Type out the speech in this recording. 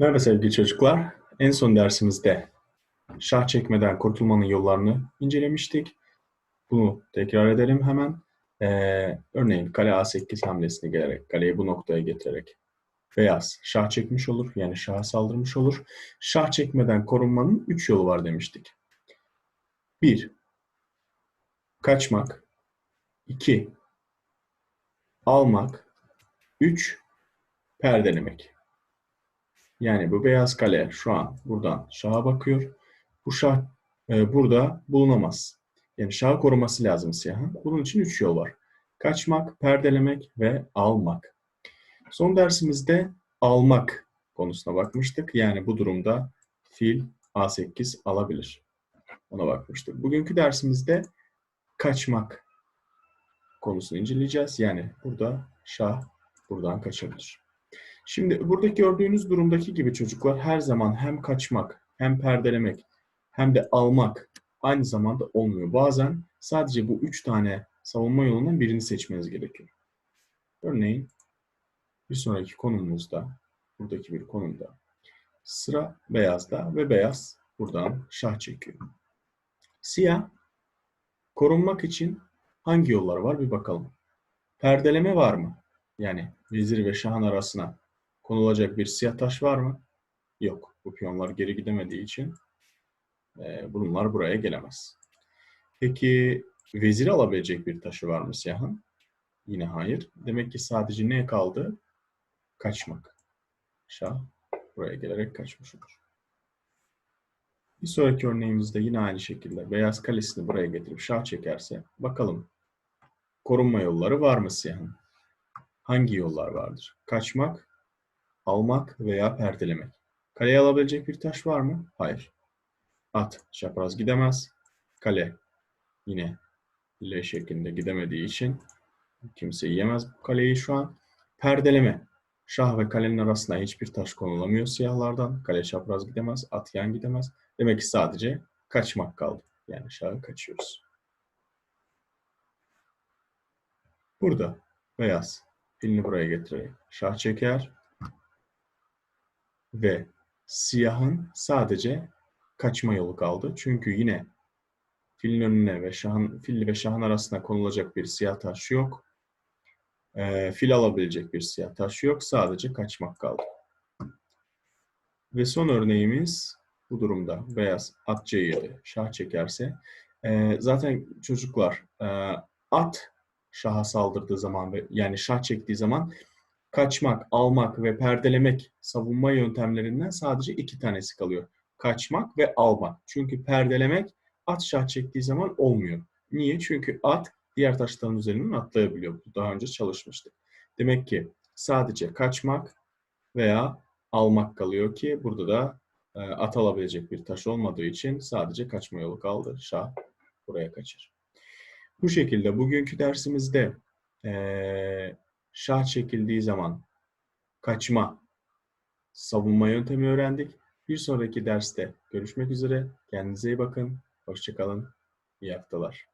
Merhaba sevgili çocuklar. En son dersimizde şah çekmeden kurtulmanın yollarını incelemiştik. Bunu tekrar edelim hemen. Ee, örneğin kale A8 hamlesine gelerek, kaleyi bu noktaya getirerek beyaz şah çekmiş olur. Yani şaha saldırmış olur. Şah çekmeden korunmanın 3 yolu var demiştik. 1. Kaçmak. 2. Almak. 3. Perdelemek. Yani bu beyaz kale şu an buradan şaha bakıyor. Bu şah e, burada bulunamaz. Yani şahı koruması lazım siyahın. Bunun için üç yol var. Kaçmak, perdelemek ve almak. Son dersimizde almak konusuna bakmıştık. Yani bu durumda fil A8 alabilir. Ona bakmıştık. Bugünkü dersimizde kaçmak konusunu inceleyeceğiz. Yani burada şah buradan kaçabilir. Şimdi buradaki gördüğünüz durumdaki gibi çocuklar her zaman hem kaçmak, hem perdelemek, hem de almak aynı zamanda olmuyor. Bazen sadece bu üç tane savunma yolundan birini seçmeniz gerekiyor. Örneğin bir sonraki konumuzda, buradaki bir konumda sıra beyazda ve beyaz buradan şah çekiyor. Siyah korunmak için hangi yollar var bir bakalım. Perdeleme var mı? Yani vezir ve şahın arasına konulacak bir siyah taş var mı? Yok. Bu piyonlar geri gidemediği için e, bunlar buraya gelemez. Peki veziri alabilecek bir taşı var mı siyahın? Yine hayır. Demek ki sadece ne kaldı? Kaçmak. Şah buraya gelerek kaçmış olur. Bir sonraki örneğimizde yine aynı şekilde beyaz kalesini buraya getirip şah çekerse bakalım korunma yolları var mı siyahın? Hangi yollar vardır? Kaçmak, almak veya perdelemek. Kaleye alabilecek bir taş var mı? Hayır. At çapraz gidemez. Kale yine L şeklinde gidemediği için kimse yiyemez bu kaleyi şu an. Perdeleme. Şah ve kalenin arasına hiçbir taş konulamıyor siyahlardan. Kale çapraz gidemez, at yan gidemez. Demek ki sadece kaçmak kaldı. Yani şahı kaçıyoruz. Burada beyaz filini buraya getirerek şah çeker ve siyahın sadece kaçma yolu kaldı. Çünkü yine filin önüne ve şahın, fil ve şahın arasına konulacak bir siyah taş yok. E, fil alabilecek bir siyah taş yok. Sadece kaçmak kaldı. Ve son örneğimiz bu durumda beyaz at C7 şah çekerse e, zaten çocuklar e, at şaha saldırdığı zaman ve yani şah çektiği zaman kaçmak, almak ve perdelemek savunma yöntemlerinden sadece iki tanesi kalıyor. Kaçmak ve almak. Çünkü perdelemek at şah çektiği zaman olmuyor. Niye? Çünkü at diğer taşların üzerinden atlayabiliyor. Bu daha önce çalışmıştık. Demek ki sadece kaçmak veya almak kalıyor ki burada da e, at alabilecek bir taş olmadığı için sadece kaçma yolu kaldı. Şah buraya kaçır. Bu şekilde bugünkü dersimizde e, şah çekildiği zaman kaçma, savunma yöntemi öğrendik. Bir sonraki derste görüşmek üzere. Kendinize iyi bakın. Hoşçakalın. İyi haftalar.